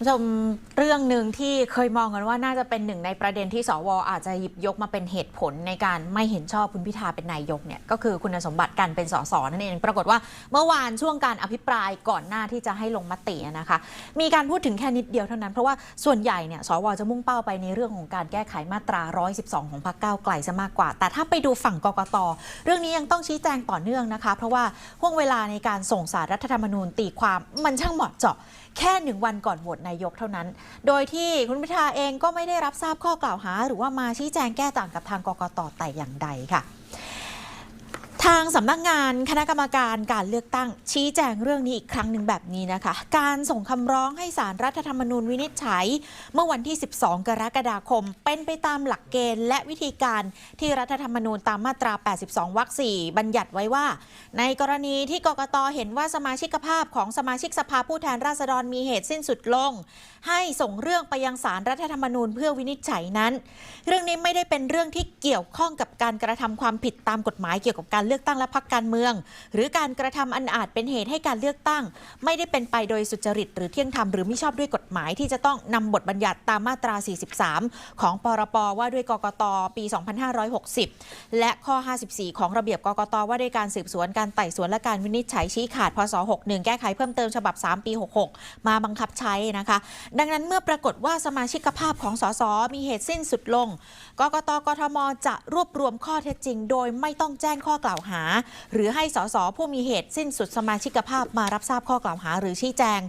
ผู้ชมเรื่องหนึ่งที่เคยมองกันว่าน่าจะเป็นหนึ่งในประเด็นที่สวอาจจะหยิบยกมาเป็นเหตุผลในการไม่เห็นชอบคุณพิธาเป็นนายกเนี่ยก็คือคุณสมบัติการเป็นสสนั่นเอง ปรากฏว่าเมื่อวานช่วงการอภิปรายก่อนหน้าที่จะให้ลงมตินะคะ มีการพูดถึงแค่นิดเดียวเท่านั้น เพราะว่าส่วนใหญ่เนี่ยสวจะมุ่งเป้าไปในเรื่องของการแก้ไขมาตรา 112 ของพรรคก้าวไกลซะมากกว่า แต่ถ้าไปดูฝั่งกกตเรื่องนี้ยังต้องชี้แจงต่อเนื่องนะคะ เพราะว่าห่วงเวลาในการส่งสารรัฐธรรมนูญตีความมันช่างเหมาะเจาะ แค่หนึ่งวันก่อนโหวตนายกเท่านั้น โดยที่คุณพิธาเองก็ไม่ได้รับทราบข้อกล่าวหา หรือว่ามาชี้แจงแก้ต่างกับทางกกตแต่อย่างใดค่ะ ทางสำนักงานคณะกรรมการการเลือกตั้ง ชี้แจงเรื่องนี้อีกครั้งหนึ่งแบบนี้นะคะ การส่งคำร้องให้สารรัฐธรรมนูญวินิจฉัย เมื่อวันที่ 12 กรกฎาคม เป็นไปตามหลักเกณฑ์และวิธีการที่รัฐธรรมนูญตามมาตรา 82 วรรค 4 บัญญัติไว้ว่า ในกรณีที่กกตเห็นว่าสมาชิกภาพของสมาชิกสภาผู้แทนราษฎรมีเหตุสิ้นสุดลง ให้ส่งเรื่องไปยังสารรัฐธรรมนูญเพื่อวินิจฉัยนั้น เรื่องนี้ไม่ได้เป็นเรื่องที่เกี่ยวข้องกับการกระทำความผิดตามกฎหมายเกี่ยวกับการเลือกือกตั้งและพรรคการเมือง หรือการกระทำอันอาจเป็นเหตุให้การเลือกตั้ง ไม่ได้เป็นไปโดยสุจริต หรือเที่ยงธรรมหรือไม่ชอบด้วยกฎหมายที่จะต้องนำบทบัญญัติตามมาตรา 43 ของปรปว่าด้วยกกตปี 2560 และข้อ 54 ของระเบียบกกตว่าด้วยการสืบสวนการไต่สวนและการวินิจฉัยชี้ขาดพศ61แก้ไขเพิ่มเติมฉบับ 3 ปี 66 มาบังคับใช้นะคะ ดังนั้นเมื่อปรากฏว่าสมาชิกภาพของสสมีเหตุสิ้นสุดลงกกตกทมจะรวบรวมข้อเท็จจริง โดยไม่ต้องแจ้งข้อกล่าวหา หรือให้สสผู้มีเหตุสิ้นสุดสมาชิกภาพมารับทราบข้อกล่าวหาหรือชี้แจง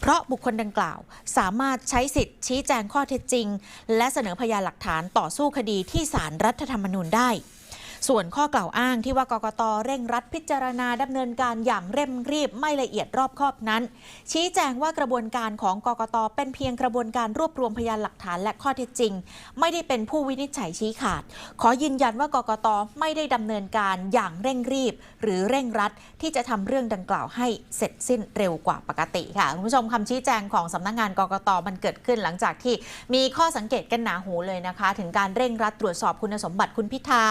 เพราะบุคคลดังกล่าว สามารถใช้สิทธิ์ชี้แจงข้อเท็จจริง และเสนอพยานหลักฐานต่อสู้คดีที่ศาลรัฐธรรมนูญได้ ส่วนข้อกล่าวอ้างที่ว่ากกตเร่งรัดพิจารณาดำเนินการอย่างเร่งรีบไม่ละเอียดรอบคอบนั้น ชี้แจงว่ากระบวนการของกกตเป็นเพียงกระบวนการรวบรวมพยานหลักฐานและข้อเท็จจริง ไม่ได้เป็นผู้วินิจฉัยชี้ขาด ขอยืนยันว่ากกตไม่ได้ดำเนินการอย่างเร่งรีบ หรือเร่งรัดที่จะทำเรื่องดังกล่าวให้เสร็จสิ้นเร็วกว่าปกติค่ะคุณผู้ชมคำชี้แจงของสำนักงานกกตมันเกิดขึ้นหลังจากที่มีข้อสังเกตกันหนาหูเลยนะคะ ถึงการเร่งรัดตรวจสอบคุณสมบัติคุณพิธา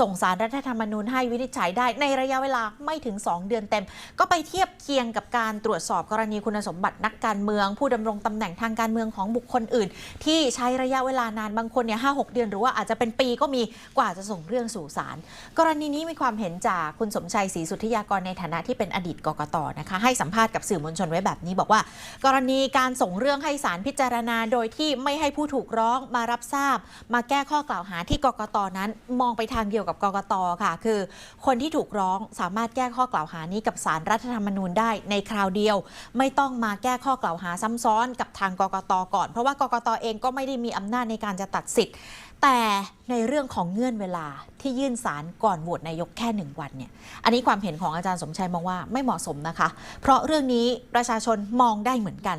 ส่งสารรัฐธรรมนูญให้วินิจฉัยได้ในระยะเวลาไม่ถึง 2 เดือนเต็ม ก็ไปเทียบเคียงกับการตรวจสอบกรณีคุณสมบัตินักการเมือง ผู้ดำรงตำแหน่งทางการเมืองของบุคคลอื่น ที่ใช้ระยะเวลานานบางคนเนี่ยห้าหกเดือนหรือว่าอาจจะเป็นปีก็มีกว่าจะส่งเรื่องสู่ศาลกรณีนี้มีความเห็นจากคุณสมชัยศรีสุทธิยากรในฐานะที่เป็นอดีตกกตนะคะให้สัมภาษณ์กับสื่อมวลชนไว้แบบนี้บอกว่า กรณีการส่งเรื่องให้ศาลพิจารณา โดยที่ไม่ให้ผู้ถูกร้องมารับทราบ มาแก้ข้อกล่าวหาที่กกตนั้น มองไปทางเดียวกับกกตค่ะ คือ คนที่ถูกร้องสามารถแก้ข้อกล่าวหานี้กับสารรัฐธรรมนูญได้ในคราวเดียว ไม่ต้องมาแก้ข้อกล่าวหาซ้ำซ้อนกับทางกกตก่อน เพราะว่ากกตเองก็ไม่ได้มีอำนาจในการจะตัดสิทธิ์ แต่ในเรื่องของเงื่อนเวลาที่ยื่นสารก่อนโหวตนายกแค่หนึ่งวันเนี่ย อันนี้ความเห็นของอาจารย์สมชัยมองว่าไม่เหมาะสมนะคะ เพราะเรื่องนี้ประชาชนมองได้เหมือนกัน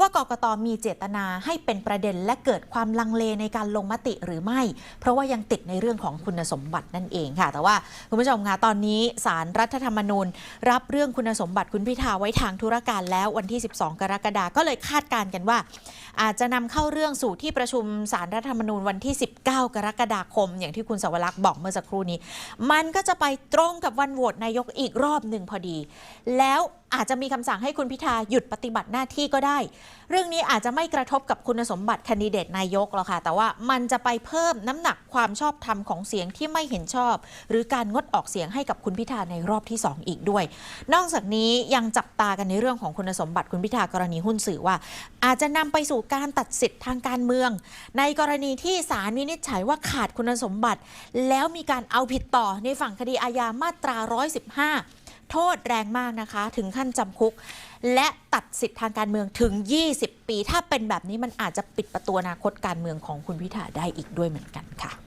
ว่ากกตมีเจตนาให้เป็นประเด็นและเกิดความลังเลในการลงมติหรือไม่ เพราะว่ายังติดในเรื่องของคุณสมบัตินั่นเองค่ะ แต่ว่าคุณผู้ชมคะตอนนี้สารรัฐธรรมนูญ รับเรื่องคุณสมบัติคุณพิธาไว้ทางธุรการแล้ววันที่ 12 กรกฎาคมก็เลยคาดการณ์กันว่า อาจจะนำเข้าเรื่องสู่ที่ประชุมสารรัฐธรรมนูญวันที่ 19 กรกฎาคม อย่างที่คุณสวรักษ์บอกเมื่อสักครู่นี้ มันก็จะไปตรงกับวันโหวตนายกอีกรอบหนึ่งพอดี แล้วอาจจะมีคำสั่งให้คุณพิธาหยุดปฏิบัติหน้าที่ก็ได้ เรื่องนี้อาจจะไม่กระทบกับคุณสมบัติคนดิเดตนายกหรอกค่ะ แต่ว่ามันจะไปเพิ่มน้ำหนักความชอบธรรมของเสียงที่ไม่เห็นชอบ หรือการงดออกเสียงให้กับคุณพิธาในรอบที่ 2 อีกด้วย นอกจากนี้ยังจับตากันในเรื่องของคุณสมบัติคุณพิธากรณีหุ้นสื่อว่า อาจจะนำไปสู่การตัดสิทธิ์ทางการเมือง ในกรณีที่ศาลวินิจฉัยว่าขาดคุณสมบัติ แล้วมีการเอาผิดต่อในฝั่งคดีอาญามาตรา 115 โทษแรงมากนะคะ ถึงขั้นจำคุก และตัดสิทธิ์ทางการเมืองถึง 20 ปี ถ้าเป็นแบบนี้มันอาจจะปิดประตูอนาคตการเมืองของคุณพิธาได้อีกด้วยเหมือนกันค่ะ